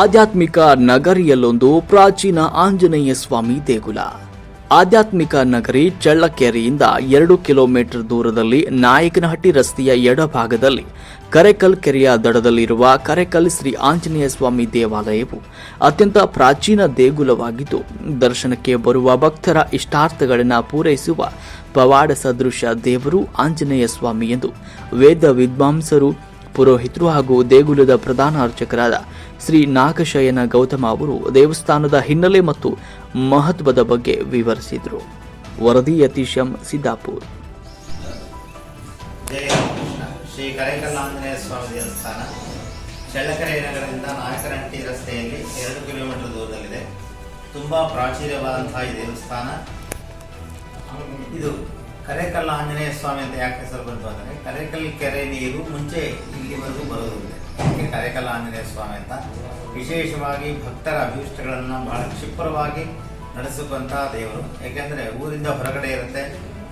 ಆಧ್ಯಾತ್ಮಿಕ ನಗರಿಯಲ್ಲೊಂದು ಪ್ರಾಚೀನ ಆಂಜನೇಯ ಸ್ವಾಮಿ ದೇಗುಲ. ಆಧ್ಯಾತ್ಮಿಕ ನಗರಿ ಚಳ್ಳಕೆರೆಯಿಂದ ಎರಡು ಕಿಲೋಮೀಟರ್ ದೂರದಲ್ಲಿ ನಾಯಕನಹಟ್ಟಿ ರಸ್ತೆಯ ಎಡಭಾಗದಲ್ಲಿ ಕರೆಕಲ್ ಕೆರೆಯ ದಡದಲ್ಲಿರುವ ಕರೆಕಲ್ ಶ್ರೀ ಆಂಜನೇಯ ಸ್ವಾಮಿ ದೇವಾಲಯವು ಅತ್ಯಂತ ಪ್ರಾಚೀನ ದೇಗುಲವಾಗಿದ್ದು, ದರ್ಶನಕ್ಕೆ ಬರುವ ಭಕ್ತರ ಇಷ್ಟಾರ್ಥಗಳನ್ನು ಪೂರೈಸುವ ಪವಾಡ ಸದೃಶ ದೇವರು ಆಂಜನೇಯ ಸ್ವಾಮಿ ಎಂದು ವೇದ ವಿದ್ವಾಂಸರು ಪುರೋಹಿತರು ಹಾಗೂ ದೇಗುಲದ ಪ್ರಧಾನ ಅರ್ಚಕರಾದ ಶ್ರೀ ನಾಗಶಯನ ಗೌತಮ ಅವರು ದೇವಸ್ಥಾನದ ಹಿನ್ನೆಲೆ ಮತ್ತು ಮಹತ್ವದ ಬಗ್ಗೆ ವಿವರಿಸಿದರು. ವರದಿ ಯತೀಶಂ ಸಿದ್ದಾಪುರ್. ಶ್ರೀ ಕರೆಕಲ್ಲಾಂಜನೇಯ ಸ್ವಾಮಿ ದೇವಸ್ಥಾನ. ಚಳ್ಳಕೆರೆ ನಗರದಿಂದ ನಾಯಕರಂಟಿ ರಸ್ತೆಯಲ್ಲಿ ಎರಡು ಕಿಲೋಮೀಟರ್ ದೂರದಲ್ಲಿದೆ. ತುಂಬಾ ಪ್ರಾಚೀನವಾದಂತಹ ಈ ದೇವಸ್ಥಾನ. ಇದು ಕರೆಕಲ್ಲ ಆಂಜನೇಯ ಸ್ವಾಮಿ ಅಂತ ಯಾಕೆ ಹೆಸರು ಬಂತು ಅಂದರೆ ಕರೆಕಲ್ ಕೆರೆ ನೀರು ಮುಂಚೆ ಇಲ್ಲಿವರೆಗೂ ಬರೋದಿದೆ ಅದಕ್ಕೆ ಕರೆಕಲ್ಲ ಆಂಜನೇಯ ಸ್ವಾಮಿ ಅಂತ? ವಿಶೇಷವಾಗಿ ಭಕ್ತರ ಅಭೀಷ್ಟಗಳನ್ನು ಬಹಳ ಕ್ಷಿಪ್ರವಾಗಿ ನಡೆಸುವಂತಹ ದೇವರು. ಯಾಕೆಂದ್ರೆ ಊರಿಂದ ಹೊರಗಡೆ ಇರುತ್ತೆ.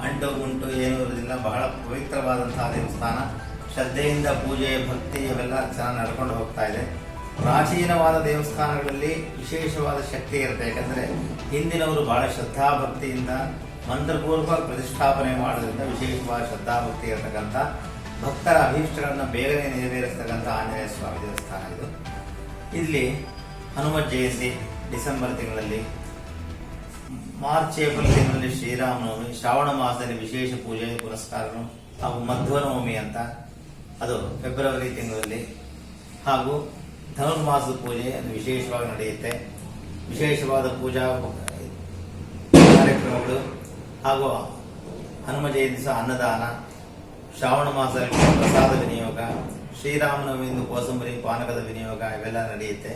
ಅಂಟು ಗುಂಟು ಏನೂ ಇರೋದಿಲ್ಲ ಬಹಳ ಪವಿತ್ರವಾದಂತಹ ದೇವಸ್ಥಾನ. ಶ್ರದ್ಧೆಯಿಂದ ಪೂಜೆ, ಭಕ್ತಿ ಇವೆಲ್ಲ ಚೆನ್ನಾಗಿ ನಡ್ಕೊಂಡು ಹೋಗ್ತಾ ಇದೆ. ಪ್ರಾಚೀನವಾದ ದೇವಸ್ಥಾನಗಳಲ್ಲಿ ವಿಶೇಷವಾದ ಶಕ್ತಿ ಇರುತ್ತೆ. ಯಾಕಂದರೆ ಹಿಂದಿನವರು ಬಹಳ ಶ್ರದ್ಧಾಭಕ್ತಿಯಿಂದ ಮಂತ್ರಪೂರ್ವಕ ಪ್ರತಿಷ್ಠಾಪನೆ ಮಾಡೋದ್ರಿಂದ ವಿಶೇಷವಾದ ಶ್ರದ್ಧಾಭಕ್ತಿ ಇರತಕ್ಕಂಥ ಭಕ್ತರ ಅಭೀಷ್ಟಗಳನ್ನು ಬೇಗನೆ ನೆರವೇರಿಸ್ತಕ್ಕಂಥ ಆಂಜನೇಯ ಸ್ವಾಮಿ ದೇವಸ್ಥಾನ ಇದು. ಇಲ್ಲಿ ಹನುಮ ಜಯಂತಿ ಡಿಸೆಂಬರ್ ತಿಂಗಳಲ್ಲಿ, ಮಾರ್ಚ್, ಏಪ್ರಿಲ್ ತಿಂಗಳಲ್ಲಿ ಶ್ರೀರಾಮನವಮಿ, ಶ್ರಾವಣ ಮಾಸದಲ್ಲಿ ವಿಶೇಷ ಪೂಜೆ, ಪುರಸ್ಕಾರಗಳು ಹಾಗೂ ಮಧ್ವನವಮಿ ಅಂತ ಅದು ಫೆಬ್ರವರಿ ತಿಂಗಳಲ್ಲಿ. ಹಾಗೂ ಧನುರ್ಮಾಸದ ಪೂಜೆ ಅದು ವಿಶೇಷವಾಗಿ ನಡೆಯುತ್ತೆ. ವಿಶೇಷವಾದ ಪೂಜಾ ಕಾರ್ಯಕ್ರಮಗಳು ಹಾಗೂ ಹನುಮ ಜಯಂತಿ ಅನ್ನದಾನ, ಶ್ರಾವಣ ಮಾಸದಲ್ಲಿ ಪ್ರಸಾದ ವಿನಿಯೋಗ ಶ್ರೀರಾಮನವಮಿಂದು ಕೋಸಂಬರಿ ಪಾನಕದ ವಿನಿಯೋಗ ಇವೆಲ್ಲ ನಡೆಯುತ್ತೆ.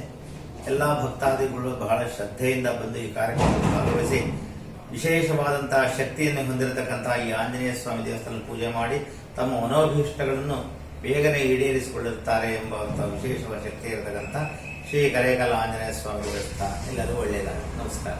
ಎಲ್ಲ ಭಕ್ತಾದಿಗಳು ಬಹಳ ಶ್ರದ್ಧೆಯಿಂದ ಬಂದು ಈ ಕಾರ್ಯಕ್ರಮದಲ್ಲಿ ಭಾಗವಹಿಸಿ ವಿಶೇಷವಾದಂತಹ ಶಕ್ತಿಯನ್ನು ಹೊಂದಿರತಕ್ಕಂತಹ ಈ ಆಂಜನೇಯ ಸ್ವಾಮಿ ದೇವಸ್ಥಾನದಲ್ಲಿ ಪೂಜೆ ಮಾಡಿ ತಮ್ಮ ಮನೋಭೀಷ್ಟಗಳನ್ನು ಬೇಗನೆ ಈಡೇರಿಸಿಕೊಳ್ಳುತ್ತಾರೆ ಎಂಬ ವಿಶೇಷವಾದ ಶಕ್ತಿ ಇರತಕ್ಕಂಥ ಶ್ರೀ ಕರೇಕಲ ಆಂಜನೇಯ ಸ್ವಾಮಿ ದೇವಸ್ಥಾನ. ಎಲ್ಲರೂ ಒಳ್ಳೆಯದಾಗ ನಮಸ್ಕಾರ.